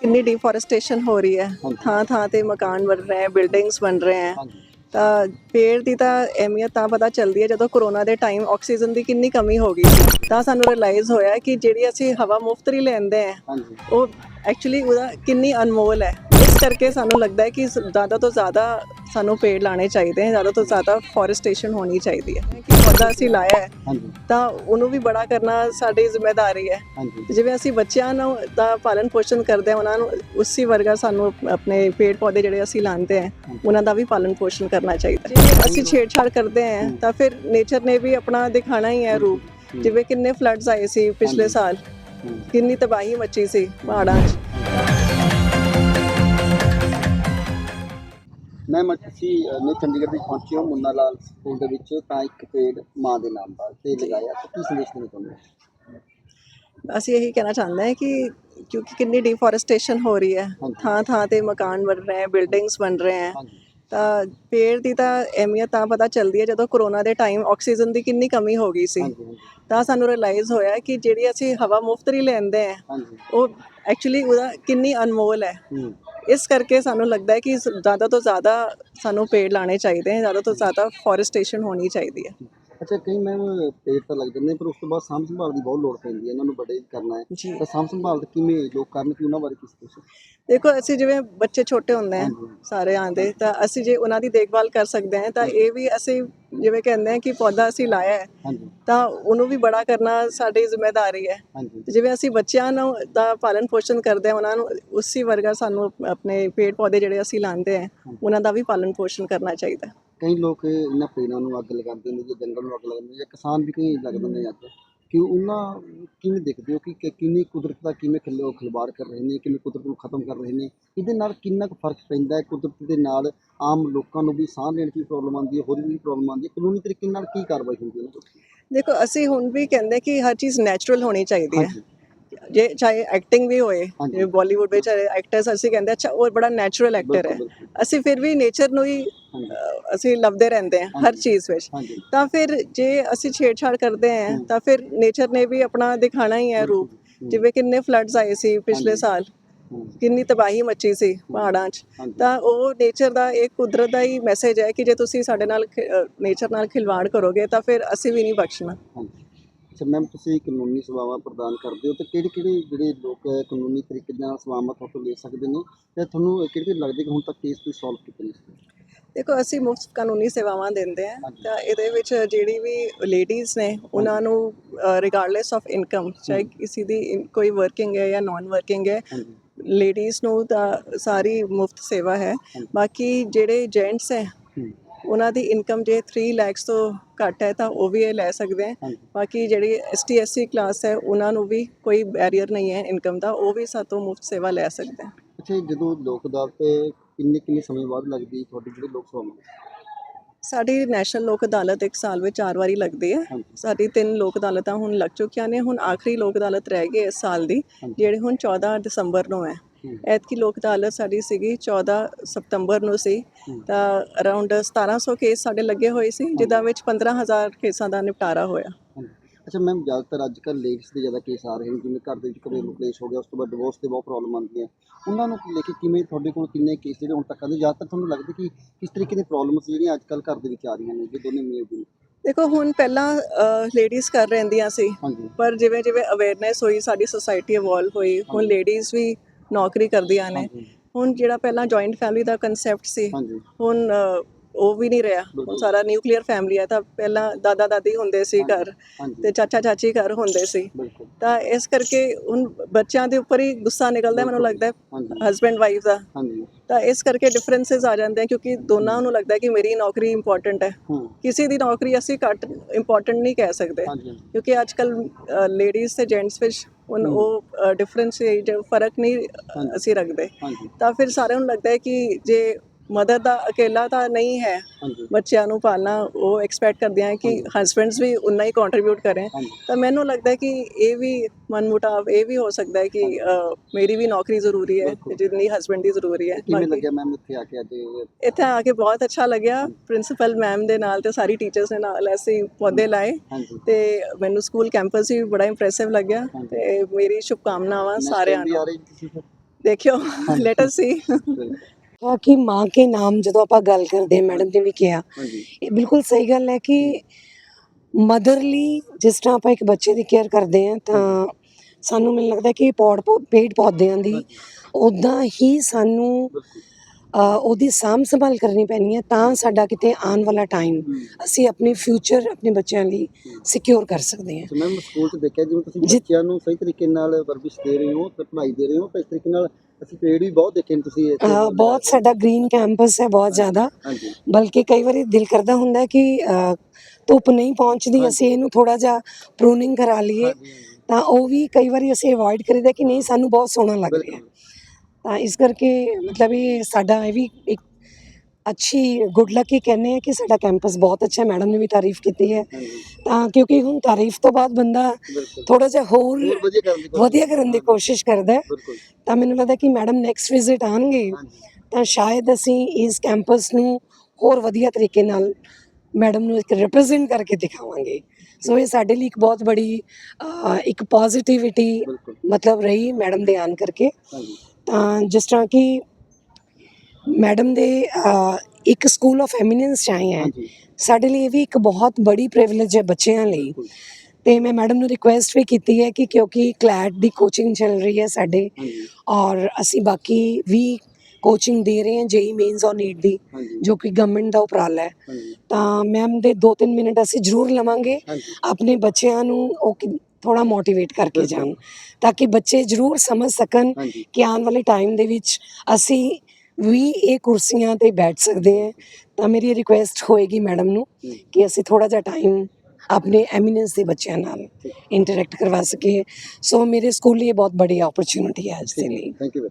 ਕਿੰਨੀ ਡਿਫੋਰੈਸਟੇਸ਼ਨ ਹੋ ਰਹੀ ਹੈ। ਥਾਂ ਥਾਂ ਤੇ ਮਕਾਨ ਬਣ ਰਹੇ ਹੈ ਬਿਲਡਿੰਗਸ ਬਣ ਰਹੇ ਹੈ। ਤਾਂ ਪੇੜ ਦੀ ਤਾਂ ਅਹਿਮੀਅਤ ਤਾਂ ਪਤਾ ਚੱਲਦੀ ਹੈ ਜਦੋਂ ਕਰੋਨਾ ਦੇ ਟਾਈਮ ਆਕਸੀਜਨ ਦੀ ਕਿੰਨੀ ਕਮੀ ਹੋ ਗਈ। ਸੀ ਤਾਂ ਸਾਨੂੰ ਰਿਅਲਾਈਜ਼ ਹੋਇਆ ਕਿ ਜਿਹੜੀ ਅਸੀਂ ਹਵਾ ਮੁਫਤ ਹੀ ਲੈਂਦੇ ਆ ਉਹ ਐਕਚੁਅਲੀ ਉਹਦਾ ਕਿੰਨੀ ਅਨਮੋਲ ਹੈ। ਕਰਕੇ ਸਾਨੂੰ ਲੱਗਦਾ ਹੈ ਕਿ ਜ਼ਿਆਦਾ ਤੋਂ ਜ਼ਿਆਦਾ ਸਾਨੂੰ ਪੇੜ ਲਾਣੇ ਚਾਹੀਦੇ ਹਨ ਜ਼ਿਆਦਾ ਤੋਂ ਜ਼ਿਆਦਾ ਫੋਰੈਸਟੇਸ਼ਨ ਹੋਣੀ ਚਾਹੀਦੀ ਹੈ। ਕਿ ਪੌਦਾ ਅਸੀਂ ਲਾਇਆ ਹੈ ਤਾਂ ਉਹਨੂੰ ਵੀ ਬੜਾ ਕਰਨਾ ਸਾਡੀ ਜ਼ਿੰਮੇਵਾਰੀ ਹੈ। ਜਿਵੇਂ ਅਸੀਂ ਬੱਚਿਆਂ ਨੂੰ ਦਾ ਪਾਲਣ ਪੋਸ਼ਣ ਕਰਦੇ ਹਾਂ ਉਹਨਾਂ ਨੂੰ ਉਸੇ ਵਰਗਾ ਸਾਨੂੰ ਆਪਣੇ ਪੇੜ ਪੌਦੇ ਜਿਹੜੇ ਅਸੀਂ ਲਾਉਂਦੇ ਹਾਂ ਉਹਨਾਂ ਦਾ ਵੀ ਪਾਲਣ ਪੋਸ਼ਣ ਕਰਨਾ ਚਾਹੀਦਾ ਜੇ ਅਸੀਂ ਛੇੜਛਾੜ ਕਰਦੇ ਹਾਂ ਤਾਂ ਫਿਰ ਨੇਚਰ ਨੇ ਵੀ ਆਪਣਾ ਦਿਖਾਣਾ ਹੀ ਹੈ ਰੂਪ। ਜਿਵੇਂ ਕਿੰਨੇ ਫਲੱਡਸ ਆਏ ਸੀ ਪਿਛਲੇ ਸਾਲ। ਕਿੰਨੀ ਤਬਾਹੀ ਮੱਚੀ ਸੀ ਪਹਾੜਾਂ 'ਚ। ਮੈਂ ਅਹ, ਨੇ ਚੰਡੀਗੜ੍ਹ ਵਿੱਚ ਪਹੁੰਚੇ ਹੋ ਮੁੰਨਾ ਲਾਲ ਸਕੂਲ ਦੇ ਵਿੱਚ ਤਾਂ ਇੱਕ ਪੇੜ ਮਾਂ ਦੇ ਨਾਮ ਦਾ ਤੇ ਲਗਾਇਆ। ਤੇ ਕੀ ਸੰਦੇਸ਼ ਦੇਣਾ ਚਾਹੁੰਦੇ ਹੋ? ਅਸੀਂ ਇਹੀ ਕਹਿਣਾ ਚਾਹੁੰਦੇ ਹਾਂ ਕਿ ਕਿਉਂਕਿ ਕਿੰਨੀ ਡਿਫੋਰੈਸਟੇਸ਼ਨ ਹੋ ਰਹੀ ਹੈ। ਥਾਂ ਥਾਂ ਤੇ ਮਕਾਨ ਬਣ ਰਹੇ ਹੈ ਬਿਲਡਿੰਗਸ ਬਣ ਰਹੇ ਹੈ। ਤਾਂ ਪੇੜ ਦੀ ਤਾਂ ਅਹਿਮੀਅਤ ਤਾਂ ਪਤਾ ਚੱਲਦੀ ਹੈ ਜਦੋਂ ਕਰੋਨਾ ਦੇ ਟਾਈਮ ਆਕਸੀਜਨ ਦੀ ਕਿੰਨੀ ਕਮੀ ਹੋ ਗਈ ਸੀ। ਤਾਂ ਸਾਨੂੰ ਰਿਅਲਾਈਜ਼ ਹੋਇਆ ਕਿ ਜਿਹੜੀ ਅਸੀਂ ਹਵਾ ਮੁਫਤ ਹੀ ਲੈਂਦੇ ਆ ਉਹ ਐਕਚੁਅਲੀ ਉਹਦਾ ਕਿੰਨੀ ਅਨਮੋਲ ਹੂੰ। ਇਸ ਕਰਕੇ ਸਾਨੂੰ ਲੱਗਦਾ ਹੈ ਕਿ ਸ- ਜ਼ਿਆਦਾ ਤੋਂ ਜ਼ਿਆਦਾ ਸਾਨੂੰ ਪੇੜ ਲਾਣੇ ਚਾਹੀਦੇ ਹਨ ਜ਼ਿਆਦਾ ਤੋਂ ਜ਼ਿਆਦਾ ਫੋਰੈਸਟੇਸ਼ਨ ਹੋਣੀ ਚਾਹੀਦੀ ਹੈ। ਅੱਛਾ ਕਈ ਮੈਮ ਪੇੜ ਤਾਂ ਲੱਗ ਜਾਂਦੇ ਨੇ, ਪਰ ਉਸ ਤੋਂ ਬਾਅਦ ਸਾਂਭ ਸੰਭਾਲ ਦੀ ਬਹੁਤ ਲੋੜ ਪੈਂਦੀ ਹੈ ਇਹਨਾਂ ਨੂੰ ਬੜੇ ਕਰਨਾ ਹੈ। ਤਾਂ ਸਾਂਭ ਸੰਭਾਲ ਕਿਵੇਂ ਲੋਕ ਕਰਨ ਕਿ ਉਹਨਾਂ ਬਾਰੇ ਕਿਸ ਤੁਸੀਂ ਦੇਖੋ ਅਸੀਂ ਜਿਵੇਂ ਬੱਚੇ ਛੋਟੇ ਹੁੰਦੇ ਆ। ਸਾਰੇ ਆਂਦੇ ਤਾਂ ਅਸੀਂ ਜੇ ਉਹਨਾਂ ਦੀ ਦੇਖਭਾਲ ਕਰ ਸਕਦੇ ਹਾਂ ਤਾਂ ਇਹ ਵੀ ਅਸੀਂ ਜਿਵੇਂ ਕਹਿੰਦੇ ਆ ਕਿ ਪੌਦਾ ਅਸੀਂ ਲਾਇਆ ਹੈ ਤਾਂ ਉਹਨੂੰ ਵੀ ਬੜਾ ਕਰਨਾ ਸਾਡੀ ਜ਼ਿੰਮੇਵਾਰੀ ਹੈ। ਜਿਵੇਂ ਅਸੀਂ ਬੱਚਿਆਂ ਨੂੰ ਦਾ ਪਾਲਣ ਪੋਸ਼ਣ ਕਰਦੇ ਹਾਂ ਉਹਨਾਂ ਨੂੰ ਉਸੇ ਵਰਗਾ ਸਾਨੂੰ ਆਪਣੇ ਪੇੜ ਪੌਦੇ ਜਿਹੜੇ ਅਸੀਂ ਲਾਉਂਦੇ ਆ ਉਹਨਾਂ ਦਾ ਵੀ ਪਾਲਣ ਪੋਸ਼ਣ ਕਰਨਾ ਚਾਹੀਦਾ। ਹੈ। ਕਈ ਲੋਕ ਇਹਨਾਂ ਪੇੜਾਂ ਨੂੰ ਅੱਗ ਲਗਾਉਂਦੇ ਨੇ ਜਾਂ ਜੰਗਲ ਨੂੰ ਅੱਗ ਲਗਾਉਂਦੇ ਨੇ ਜਾਂ ਕਿਸਾਨ ਵੀ ਕਈ ਲੱਗ ਦਿੰਦੇ ਨੇ ਅੱਗ ਕਿ ਉਹਨਾਂ ਕਿਵੇਂ ਦੇਖਦੇ ਹੋ ਕਿ ਕਿ ਕਿੰਨੀ ਕੁਦਰਤ ਦਾ ਕਿਵੇਂ ਖਿਲ- ਖਿਲਵਾੜ ਕਰ ਰਹੇ ਨੇ ਕਿਵੇਂ ਕੁਦਰਤ ਨੂੰ ਖਤਮ ਕਰ ਰਹੇ ਨੇ ਇਹਦੇ ਨਾਲ ਕਿੰਨਾ ਕੁ ਫ਼ਰਕ ਪੈਂਦਾ ਹੈ ਕੁਦਰਤ ਦੇ ਨਾਲ ਆਮ ਲੋਕਾਂ ਨੂੰ ਵੀ ਸਾਹ ਲੈਣ 'ਚ ਵੀ ਪ੍ਰੋਬਲਮ ਆਉਂਦੀ ਹੈ ਹੋਰ ਵੀ ਪ੍ਰੋਬਲਮ ਆਉਂਦੀ ਹੈ ਕਾਨੂੰਨੀ ਤਰੀਕੇ ਨਾਲ ਕੀ ਕਾਰਵਾਈ ਹੁੰਦੀ ਹੈ ਤੋਂ? ਦੇਖੋ ਅਸੀਂ ਹੁਣ ਵੀ ਕਹਿੰਦੇ ਕਿ ਹਰ ਚੀਜ਼ ਨੈਚੁਰਲ ਹੋਣੀ ਚਾਹੀਦੀ ਹੈ ਹਾਂਜੀ ਜੇ ਚਾਹੇ ਐਕਟਿੰਗ ਵੀ ਹੋਏ ਹਾਂਜੀ। ਜਿਵੇਂ ਬਾਲੀਵੁੱਡ ਵਿੱਚ ਐਕਟਰਸ ਅਸੀਂ ਕਹਿੰਦੇ ਅੱਛਾ ਉਹ ਬੜਾ ਨੈਚੁਰਲ ਐਕਟਰ ਹੈ ਬਿਲਕੁਲ, ਬਿਲਕੁਲ। ਅਸੀਂ ਫਿਰ ਵੀ ਨੇਚਰ ਨੂੰ ਹੀ ਅਸੀਂ ਲੱਭਦੇ ਰਹਿੰਦੇ ਹਾਂ ਹਰ ਚੀਜ਼ ਵਿੱਚ। ਤਾਂ ਫਿਰ ਜੇ ਅਸੀਂ ਛੇੜਛਾੜ ਕਰਦੇ ਹਾਂ ਤਾਂ ਫਿਰ ਨੇਚਰ ਨੇ ਵੀ ਆਪਣਾ ਦਿਖਾਣਾ ਹੀ ਹੈ ਰੂਪ। ਜਿਵੇਂ ਕਿੰਨੇ ਫਲੱਡਸ ਆਏ ਸੀ ਪਿਛਲੇ ਸਾਲ। ਕਿੰਨੀ ਤਬਾਹੀ ਮੱਚੀ ਸੀ ਪਹਾੜਾਂ 'ਚ। ਤਾਂ ਉਹ ਨੇਚਰ ਦਾ ਇੱਕ ਕੁਦਰਤ ਦਾ ਹੀ ਮੈਸੇਜ ਹੈ ਕਿ ਜੇ ਤੁਸੀਂ ਸਾਡੇ ਨਾਲ ਨੇਚਰ ਨਾਲ ਖਿਲਵਾੜ ਕਰੋਗੇ ਤਾਂ ਫਿਰ ਅਸੀਂ ਵੀ ਨਹੀਂ ਬਖਸ਼ਣਾ। ਅੱਛਾ ਮੈਮ ਤੁਸੀਂ ਕਾਨੂੰਨੀ ਸੇਵਾਵਾਂ ਪ੍ਰਦਾਨ ਕਰਦੇ ਹੋ ਤੇ ਕਿਹੜੇ ਕਿਹੜੇ ਜਿਹੜੇ ਲੋਕ ਕਾਨੂੰਨੀ ਤਰੀਕੇ ਨਾਲ ਸੇਵਾਵਾਂ ਲੈ ਸਕਦੇ ਨੇ? ਤੇ ਤੁਹਾਨੂੰ ਕਿਹੜੇ ਕਿਹੜੇ ਲੱਗਦੇ ਕਿ ਹੁਣ ਤੱਕ ਕੇਸ ਤੁਸੀਂ ਸੋਲਵ ਕੀਤੇ ਨੇ? ਦੇਖੋ ਅਸੀਂ ਮੁਫਤ ਕਾਨੂੰਨੀ ਸੇਵਾਵਾਂ ਦਿੰਦੇ ਹਾਂ। ਤਾਂ ਇਹਦੇ ਵਿੱਚ ਜਿਹੜੀ ਵੀ ਲੇਡੀਜ਼ ਨੇ ਉਹਨਾਂ ਨੂੰ ਰਿਗਾਰਡਲੈਸ ਆਫ ਇਨਕਮ ਚਾਹੇ ਕਿਸੇ ਦੀ ਇਨ- ਕੋਈ ਵਰਕਿੰਗ ਹੈ ਜਾਂ ਨਾਨ ਵਰਕਿੰਗ ਹੈ ਹਾਂਜੀ। ਲੇਡੀਜ਼ ਨੂੰ ਤਾਂ ਸਾਰੀ ਮੁਫਤ ਸੇਵਾ ਹੈ। ਬਾਕੀ ਜਿਹੜੇ ਜੈਂਟਸ ਹੈ ਹੂੰ, ਉਹਨਾਂ ਦੀ ਇਨਕਮ ਜੇ 3 ਲੱਖ ਤੋਂ ਘੱਟ ਹੈ ਤਾਂ ਉਹ ਵੀ ਇਹ ਲੈ ਸਕਦੇ ਹੈ। ਹਾਂਜੀ। ਬਾਕੀ ਜਿਹੜੀ ਐਸਟੀ ਐਸਸੀ ਕਲਾਸ ਹੈ ਉਹਨਾਂ ਨੂੰ ਵੀ ਕੋਈ ਬੈਰੀਅਰ ਨਹੀਂ ਹੈ ਇਨਕਮ ਦਾ ਉਹ ਵੀ ਸਾਤੋਂ ਮੁਫਤ ਸੇਵਾ ਲੈ ਸਕਦੇ ਹੈ। ਅੱਛਾ ਜਦੋਂ ਲੋਕ ਅਦਾਲਤ ਕਿੰਨੇ ਕਿੰਨੇ ਸਮੇਂ ਬਾਅਦ ਲੱਗਦੀ ਤੁਹਾਡੀ ਜਿਹੜੀ ਲੋਕ ਸਭਾ? ਸਾਡੀ ਨੈਸ਼ਨਲ ਲੋਕ ਅਦਾਲਤ ਇੱਕ ਸਾਲ ਵਿੱਚ ਚਾਰ ਵਾਰੀ ਲੱਗਦੀ ਹੈ। ਸਾਡੀ ਤਿੰਨ ਲੋਕ ਅਦਾਲਤਾਂ ਹੁਣ ਲੱਗ ਚੁੱਕੀਆਂ ਨੇ। ਹੁਣ ਆਖਰੀ ਲੋਕ ਅਦਾਲਤ ਰਹਿ ਗਈ ਇਸ ਸਾਲ ਦੀ ਜਿਹੜੀ ਹੁਣ 14 ਦਸੰਬਰ ਨੂੰ ਹੈ। ਐਤਕੀ ਲੋਕ ਅਦਾਲਤ ਸਾਡੀ ਸੀਗੀ 14 ਸਤੰਬਰ ਨੂੰ ਸੀ। ਤਾਂ ਅਰਾਊਂਡ 1700 ਕੇਸ ਸਾਡੇ ਲੱਗੇ ਹੋਏ ਸੀ ਜਿੱਦਾਂ ਵਿੱਚ 15000 ਕੇਸਾਂ ਦਾ ਨਿਪਟਾਰਾ ਹੋਇਆ। ਅੱਛਾ ਮੈਮ ਜ਼ਿਆਦਾਤਰ ਅੱਜ ਕੱਲ੍ਹ ਲੇਡੀਜ਼ ਦੇ ਜ਼ਿਆਦਾ ਕੇਸ ਆ ਰਹੇ ਨੇ ਜਿਵੇਂ ਘਰ ਦੇ ਵਿੱਚ ਘਰੇਲੂ ਕਲੇਸ਼ ਹੋ ਗਿਆ ਉਸ ਤੋਂ ਬਾਅਦ ਡਿਵੋਰਸ ਦੇ ਬਹੁਤ ਪ੍ਰੋਬਲਮ ਆਉਂਦੀਆਂ। ਉਹਨਾਂ ਨੂੰ ਲੈ ਕੇ ਕਿਵੇਂ ਤੁਹਾਡੇ ਕੋਲ ਕਿੰਨੇ ਕੇਸ ਜਿਹੜੇ ਹੁਣ ਤੱਕ ਆਉਂਦੇ ਜ਼ਿਆਦਾਤਰ ਤੁਹਾਨੂੰ ਲੱਗਦਾ ਕਿ ਕਿਸ ਤਰੀਕੇ ਦੇ ਪ੍ਰੋਬਲਮਸ ਜਿਹੜੀਆਂ ਅੱਜ ਕੱਲ੍ਹ ਘਰ ਦੇ ਵਿੱਚ ਆ ਰਹੀਆਂ ਨੇ ਜੇ ਦੋਨੇ ਮੀਆਂ ਬੀਵੀ ਦੇਖੋ ਹੁਣ ਪਹਿਲਾਂ ਲੇਡੀਜ਼ ਕਰ ਰਹਿੰਦੀਆਂ ਸੀ ਪਰ ਜਿਵੇਂ ਜਿਵੇਂ ਅਵੇਅਰਨੈਸ ਹੋਈ ਸਾਡੀ ਸੋਸਾਇਟੀ ਇਵੋਲਵ ਹੋਈ ਹੁਣ ਲੇਡੀਜ਼ ਵੀ ਨੌਕਰੀ ਕਰਦੀਆਂ ਨੇ। ਹੁਣ ਜਿਹੜਾ ਪਹਿਲਾਂ ਜੁਆਇੰਟ ਫੈਮਿਲੀ ਦਾ ਕਨਸੈਪਟ ਸੀ ਹੁਣ ਉਹ ਵੀ ਨਹੀਂ ਰਿਹਾ। ਹੁਣ ਸਾਰਾ ਨਿਊਕਲੀਅਰ ਫੈਮਿਲੀ ਹੈ ਤਾਂ ਪਹਿਲਾਂ ਦਾਦਾ ਦਾਦੀ ਹੁੰਦੇ ਸੀ ਘਰ ਤੇ ਚਾਚਾ ਚਾਚੀ ਘਰ ਹੁੰਦੇ ਸੀ। ਤਾਂ ਇਸ ਕਰਕੇ ਹੁਣ ਬੱਚਿਆਂ ਦੇ ਉੱਪਰ ਹੀ ਗੁੱਸਾ ਨਿਕਲਦਾ ਮੈਨੂੰ ਲੱਗਦਾ ਹਸਬੈਂਡ ਵਾਈਫ ਦਾ। ਤਾਂ ਇਸ ਕਰਕੇ ਡਿਫਰੈਂਸਸ ਆ ਜਾਂਦੇ ਆ ਕਿਉਂਕਿ ਦੋਨਾਂ ਨੂੰ ਲੱਗਦਾ ਹੈ ਕਿ ਮੇਰੀ ਨੌਕਰੀ ਇੰਪੋਰਟੈਂਟ ਹੈ। ਕਿਸੇ ਦੀ ਨੌਕਰੀ ਅਸੀਂ ਘੱਟ ਇੰਪੋਰਟੈਂਟ ਨਹੀਂ ਕਹਿ ਸਕਦੇ। ਕਿਉਂਕਿ ਅੱਜ ਕੱਲ ਲੇਡੀਜ਼ ਤੇ ਜੈਂਟਸ ਵਿੱਚ ਹੁਣ ਉਹ ਡਿਫਰੈਂਸ ਫ਼ਰਕ ਨਹੀਂ ਅਸੀਂ ਰੱਖਦੇ। ਤਾਂ ਫਿਰ ਸਾਰਿਆਂ ਨੂੰ ਲੱਗਦਾ ਹੈ ਕਿ ਜੇ ਮਦਰ ਦਾ ਅਕੇਲਾ ਤਾਂ ਨਹੀਂ ਹੈ। ਬੱਚਿਆਂ ਨੂੰ ਪਾਲਣਾ ਉਹ ਐਕਸਪੈਕਟ ਕਰਦੇ ਆ ਕਿ ਹਸਬੈਂਡਸ ਵੀ ਉਨਾ ਹੀ ਕੰਟਰੀਬਿਊਟ ਕਰੇ ਤਾਂ ਮੈਨੂੰ ਲੱਗਦਾ ਹੈ ਕਿ ਇਹ ਵੀ ਮਨਮੁਟਾਵ ਇਹ ਵੀ ਹੋ ਸਕਦਾ ਹੈ ਕਿ ਮੇਰੀ ਵੀ ਨੌਕਰੀ ਜ਼ਰੂਰੀ ਹੈ ਜਿੰਨੀ ਹਸਬੈਂਡ ਦੀ ਜ਼ਰੂਰੀ ਹੈ। ਕਿਵੇਂ ਲੱਗਿਆ ਮੈਮ ਇੱਥੇ ਆ ਕੇ ਅੱਜ? ਇੱਥੇ ਆ ਕੇ ਬਹੁਤ ਅੱਛਾ ਲੱਗਿਆ। ਪ੍ਰਿੰਸੀਪਲ ਮੈਮ ਦੇ ਨਾਲ ਤੇ ਸਾਰੀ ਟੀਚਰਸ ਦੇ ਨਾਲ ਅਸੀਂ ਪੌਦੇ ਲਾਏ ਤੇ ਮੈਨੂੰ ਸਕੂਲ ਕੈਂਪਸ ਵੀ ਬੜਾ ਇੰਪ੍ਰੈਸਿਵ ਲੱਗਿਆ ਤੇ ਮੇਰੀ ਸ਼ੁਭਕਾਮਨਾਵਾਂ ਸਾਰਿਆਂ ਨੂੰ। ਦੇਖਿਓ ਲੈਟ ਅਸ ਸੀ ਕਿਹਾ ਕਿ ਮਾਂ ਕੇ ਨਾਮ ਜਦੋਂ ਆਪਾਂ ਗੱਲ ਕਰਦੇ ਹਾਂ ਮੈਡਮ ਨੇ ਵੀ ਕਿਹਾ। ਇਹ ਬਿਲਕੁਲ ਸਹੀ ਗੱਲ ਹੈ ਕਿ ਮਦਰਲੀ ਜਿਸ ਤਰ੍ਹਾਂ ਆਪਾਂ ਇੱਕ ਬੱਚੇ ਦੀ ਕੇਅਰ ਕਰਦੇ ਹਾਂ ਤਾਂ ਸਾਨੂੰ ਮੈਨੂੰ ਲੱਗਦਾ ਕਿ ਪੌੜ ਪੇੜ ਪੌਦਿਆਂ ਦੀ ਉਦਾਂ ਹੀ ਸਾਨੂੰ ਉਹਦੀ ਸਾਂਭ ਸੰਭਾਲ ਕਰਨੀ ਪੈਣੀ ਹੈ ਤਾਂ ਸਾਡਾ ਕਿਤੇ ਆਉਣ ਵਾਲਾ ਟਾਈਮ ਹੂੰ। ਅਸੀਂ ਆਪਣੀ ਫਿਊਚਰ ਆਪਣੇ ਬੱਚਿਆਂ ਲਈ ਸਿਕਿਉਰ ਕਰ ਸਕਦੇ ਹਾਂ। ਮੈਮ ਸਕੂਲ 'ਚ ਦੇਖਿਆ ਜਿਵੇਂ ਤੁਸੀਂ ਬੱਚਿਆਂ ਨੂੰ ਸਹੀ ਤਰੀਕੇ ਨਾਲ ਵਰਬਿਸ਼ ਦੇ ਰਹੇ ਹੋ ਤੇ ਪੜ੍ਹਾਈ ਦੇ ਰਹੇ ਹੋ ਤਾਂ ਇਸ ਤਰੀਕੇ ਨਾਲ ਅਸੀਂ ਪੇੜ ਵੀ ਬਹੁਤ ਦੇਖੇ ਨੇ ਤੁਸੀਂ ਇੱਥੇ ਅ, ਬਹੁਤ ਸਾਡਾ ਗ੍ਰੀਨ ਕੈਂਪਸ ਹੈ ਬਹੁਤ ਜ਼ਿਆਦਾ। ਹਾਂਜੀ। ਬਲਕਿ ਕਈ ਵਾਰੀ ਦਿਲ ਕਰਦਾ ਹੁੰਦਾ ਹੈ ਕਿ ਧੁੱਪ ਨਹੀਂ ਪਹੁੰਚਦੀ ਅਸੀਂ ਇਹਨੂੰ ਥੋੜਾ ਜਿਹਾ ਪ੍ਰੂਨਿੰਗ ਕਰਾ ਲਈਏ। ਹਾਂਜੀ, ਹਾਂਜੀ। ਤਾਂ ਉਹ ਵੀ ਕਈ ਵਾਰੀ ਅਸੀਂ ਅਵੋਇਡ ਕਰੀਦਾ ਕਿ ਨਹੀਂ ਸਾਨੂੰ ਬਹੁਤ ਸੋਹਣਾ ਲੱਗ ਰਿਹਾ। ਬਿਲਕੁਲ। ਤਾਂ ਇਸ ਕਰਕੇ ਮਤਲਬ ਇਹ ਸਾਡਾ ਇਹ ਵੀ ਇੱਕ ਅੱਛੀ ਗੁੱਡ ਲੱਕ ਹੀ ਕਹਿੰਦੇ ਆ ਕਿ ਸਾਡਾ ਕੈਂਪਸ ਬਹੁਤ ਅੱਛਾ ਹੈ ਮੈਡਮ ਨੇ ਵੀ ਤਾਰੀਫ ਕੀਤੀ ਹੈ। ਤਾਂ ਕਿਉਂਕਿ ਹੁਣ ਤਾਰੀਫ ਤੋਂ ਬਾਅਦ ਬੰਦਾ ਥੋੜਾ ਜਿਹਾ ਹੋਰ ਹੋਰ ਵਧੀਆ ਕਰਨ ਦੀ ਕੋਸ਼ਿਸ਼ ਵਧੀਆ ਕਰਨ ਦੀ ਕੋਸ਼ਿਸ਼ ਕਰਦਾ ਹੈ। ਬਿਲਕੁਲ। ਤਾਂ ਮੈਨੂੰ ਲੱਗਦਾ ਕਿ ਮੈਡਮ ਨੈਕਸਟ ਵਿਜ਼ਿਟ ਆਣਗੇ। ਤਾਂ ਸ਼ਾਇਦ ਅਸੀਂ ਇਸ ਕੈਂਪਸ ਨੂੰ ਹੋਰ ਵਧੀਆ ਤਰੀਕੇ ਨਾਲ ਮੈਡਮ ਨੂੰ ਇੱਕ ਰਿਪਰੈਜ਼ੈਂਟ ਕਰਕੇ ਦਿਖਾਵਾਂਗੇ। ਸੋ ਇਹ ਸਾਡੇ ਲਈ ਇੱਕ ਬਹੁਤ ਬੜੀ ਇੱਕ ਪੋਜ਼ਿਟਿਵਿਟੀ ਬਿਲਕੁਲ। ਮਤਲਬ ਰਹੀ ਮੈਡਮ ਦੇ ਆਨ ਕਰਕੇ। ਹਾਂਜੀ। ਤਾਂ ਜਿਸ ਤਰ੍ਹਾਂ ਕਿ ਮੈਡਮ ਦੇ ਇੱਕ ਸਕੂਲ ਆਫ ਐਮੀਨੈਂਸ ਚ ਆਏ ਹੈ ਸਾਡੇ ਲਈ ਇਹ ਵੀ ਇੱਕ ਬਹੁਤ ਬੜੀ ਪ੍ਰਿਵਿਲੇਜ ਹੈ ਬੱਚਿਆਂ ਲਈ। ਤੇ ਮੈਂ ਮੈਡਮ ਨੂੰ ਰਿਕੁਐਸਟ ਵੀ ਕੀਤੀ ਹੈ ਕਿ ਕਿਉਂਕਿ ਕਲੈਟ ਦੀ ਕੋਚਿੰਗ ਚੱਲ ਰਹੀ ਹੈ ਸਾਡੇ ਔਰ ਅਸੀਂ ਬਾਕੀ ਵੀ ਕੋਚਿੰਗ ਦੇ ਰਹੇ ਹਾਂ ਜੇਈ ਮੇਨਸ ਔਰ ਨੀਟ ਦੀ ਜੋ ਕਿ ਗਵਰਨਮੈਂਟ ਦਾ ਉਪਰਾਲਾ ਹੈ। ਤਾਂ ਮੈਮ ਦੇ 2-3 ਮਿੰਟ ਅਸੀਂ ਜ਼ਰੂਰ ਲਵਾਂਗੇ। ਆਪਣੇ ਬੱਚਿਆਂ ਨੂੰ ਉਹ ਥੋੜਾ ਮੋਟੀਵੇਟ ਕਰਕੇ। ਜਾਣ ਤਾਂ ਕਿ ਬੱਚੇ ਜ਼ਰੂਰ ਸਮਝ ਸਕਣ ਕਿ ਆਉਣ ਵਾਲੇ ਟਾਈਮ ਦੇ ਵਿੱਚ ਅਸੀਂ ਵੀ ਇਹ ਕੁਰਸੀਆਂ ਤੇ ਬੈਠ ਸਕਦੇ ਹੈ। ਤਾਂ ਮੇਰੀ ਰਿਕੁਐਸਟ ਹੋਏਗੀ ਮੈਡਮ ਨੂੰ ਕਿ ਅਸੀਂ ਥੋੜਾ ਜਿਹਾ ਟਾਈਮ ਆਪਣੇ ਐਮੀਨੈਂਸ ਦੇ ਬੱਚਿਆਂ ਨਾਲ ਇੰਟਰੈਕਟ ਕਰਵਾ ਸਕੀਏ। ਸੋ ਮੇਰੇ ਸਕੂਲ ਲਈ ਇਹ ਬਹੁਤ ਬੜੀ ਓਪਰਚ्युनिटी ਹੈ ਅੱਜ ਦੇ ਲਈ। Thank you